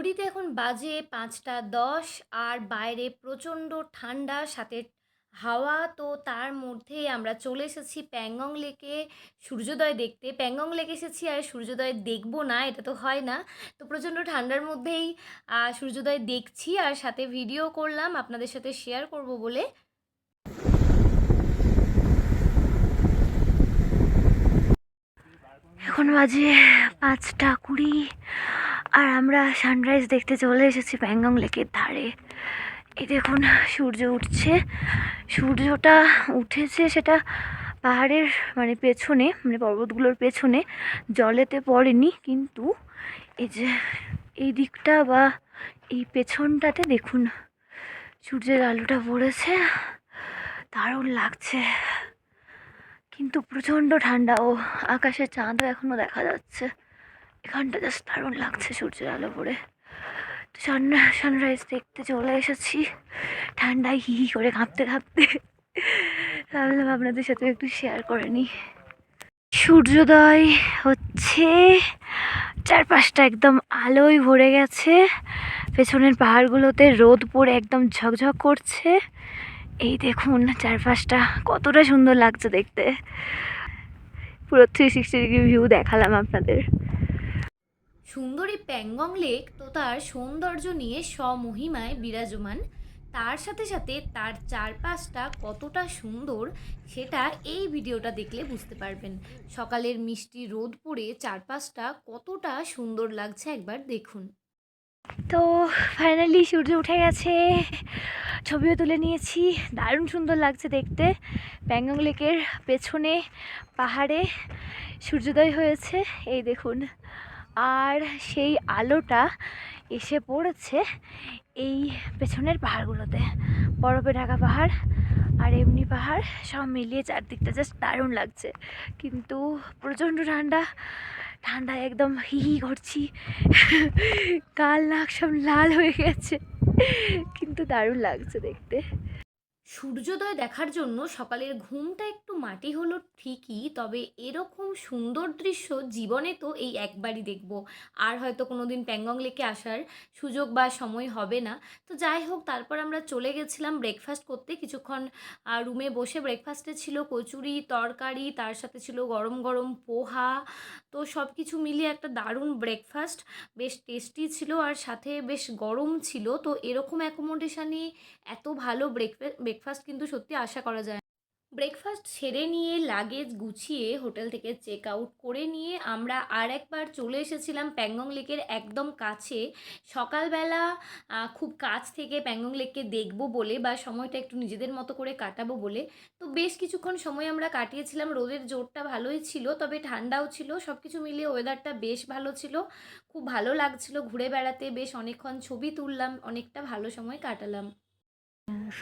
ঘড়িতে এখন বাজে পাঁচটা দশ আর বাইরে প্রচণ্ড ঠান্ডা, সাথে হাওয়া। তো তার মধ্যে আমরা চলে এসেছি প্যাংগং লেকে। সূর্যোদয় দেখতে। প্যাংগং লেকে এসেছি আর সূর্যোদয় দেখব না, এটা তো হয় না। তো প্রচণ্ড ঠান্ডার মধ্যেই সূর্যোদয় দেখছি আর সাথে ভিডিও করলাম, আপনাদের সাথে শেয়ার করব বলে। এখন বাজে পাঁচটা কুড়ি। আর আমরা সানরাইজ দেখতে চলে এসেছি প্যাংগং লেকের ধারে। এই দেখুন, সূর্য উঠছে। সূর্যটা উঠেছে সেটা পাহাড়ের মানে পেছনে মানে পর্বতগুলোর পেছনে। জলেতে পড়েনি, কিন্তু এই যে এই দিকটা বা এই পেছনটাতে দেখুন, সূর্যের আলোটা পড়েছে। দারুণ লাগছে। কিন্তু প্রচণ্ড ঠান্ডা ও আকাশে চাঁদও এখনও দেখা যাচ্ছে। এখানটা জাস্ট দারুণ লাগছে সূর্যের আলো পড়ে। তো সান সানরাইজ দেখতে চলে এসেছি। ঠান্ডায় হি হি করে কাঁপতে কাঁপতে। ভাবলাম আপনাদের সাথে একটু শেয়ার করে নিই। সূর্যোদয় হচ্ছে, চারপাশটা একদম আলোয় ভরে গেছে। পেছনের পাহাড়গুলোতে রোদ পড়ে একদম ঝকঝক করছে। এই দেখুন চারপাশটা কতটা সুন্দর লাগছে দেখতে। পুরো থ্রি সিক্সটি ডিগ্রি ভিউ দেখালাম আপনাদের। সুন্দরী প্যাংগং লেক তো তার সৌন্দর্য নিয়ে স্বমহিমায় বিরাজমান। তার সাথে সাথে তার চারপাশটা কতটা সুন্দর সেটা এই ভিডিওটা দেখলে বুঝতে পারবেন। সকালের মিষ্টি রোদ পড়ে চারপাশটা কতটা সুন্দর লাগছে একবার দেখুন। তো ফাইনালি সূর্য উঠে গেছে। ছবিও তুলে নিয়েছি। দারুণ সুন্দর লাগছে দেখতে। প্যাংগং লেকের পেছনে পাহাড়ে সূর্যোদয় হয়েছে। এই দেখুন। আর সেই আলোটা এসে পড়েছে এই পেছনের পাহাড়গুলোতে। বরফে ঢাকা পাহাড় আর এমনি পাহাড় সব মিলিয়ে চারদিকটা জাস্ট দারুণ লাগছে। কিন্তু প্রচণ্ড ঠান্ডা, ঠান্ডায় একদম হি হি করছি। কাল নাক সব লাল হয়ে গেছে। কিন্তু দারুণ লাগছে দেখতে। সূর্যোদয় দেখার জন্য সকালের ঘুমটা একটু মাটি হলো ঠিকই, তবে এরকম সুন্দর দৃশ্য জীবনে তো এই একবারই দেখব। আর হয়তো কোনো দিন প্যাংগং লেকে আসার সুযোগ বা সময় হবে না। তো যাই হোক, তারপর আমরা চলে গেছিলাম ব্রেকফাস্ট করতে। কিছুক্ষণ রুমে বসে ব্রেকফাস্টে ছিল কচুরি, তরকারি, তার সাথে ছিল গরম গরম পোহা। তো সব কিছু মিলিয়ে একটা দারুণ ব্রেকফাস্ট বেশ টেস্টি ছিল আর সাথে বেশ গরম ছিল। তো এরকম অ্যাকোমোডেশানে এত ভালো ব্রেকফাস্ট ব্রেকফাস্ট কিন্তু সত্যি আশা করা যায়। ব্রেকফাস্ট সেরে নিয়ে লাগেজ গুছিয়ে হোটেল থেকে চেক আউট করে নিয়ে আমরা আর একবার চলে এসেছিলাম প্যাংগং লেকের একদম কাছে। সকালবেলা খুব কাছ থেকে প্যাংগং লেককে দেখব বলে বা সময়টা একটু নিজেদের মতো করে কাটাবো বলে। তো বেশ কিছুক্ষণ সময় আমরা কাটিয়েছিলাম, রোদের জোরটা ভালোই ছিল, তবে ঠান্ডাও ছিল সব কিছু মিলিয়ে ওয়েদারটা বেশ ভালো ছিল। খুব ভালো লাগছিল ঘুরে বেড়াতে, বেশ অনেকক্ষণ ছবি তুললাম, অনেকটা ভালো সময় কাটালাম।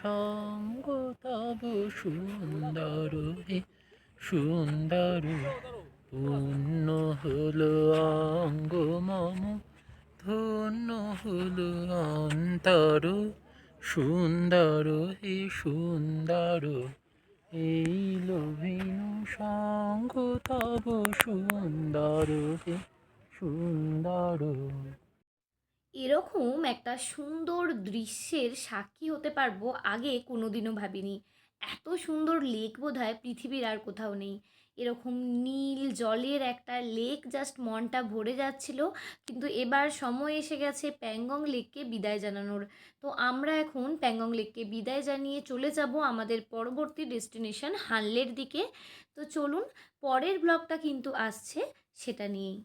সঙ্গ তব সুন্দর হে, সুন্দর পূর্ণ হলো অঙ্গ মম, ধন্য হলো অন্তর, সুন্দর হে, সুন্দর, এই লোভিন সঙ্গ তব সুন্দর হে, সুন্দর। এরকম একটা সুন্দর দৃশ্যের সাক্ষী হতে পারব আগে কোনোদিনও ভাবিনি। এত সুন্দর লেক বোধ হয় পৃথিবীর আর কোথাও নেই। এরকম নীল জলের একটা লেক জাস্ট মনটা ভরে যাচ্ছিল, কিন্তু এবার সময় এসে গেছে প্যাংগং লেককে বিদায় জানানোর। তো আমরা এখন প্যাংগং লেককে বিদায় জানিয়ে চলে যাব আমাদের পরবর্তী ডেস্টিনেশন হানলের দিকে। তো চলুন, পরের ব্লগটা কিন্তু আসছে সেটা নিয়েই।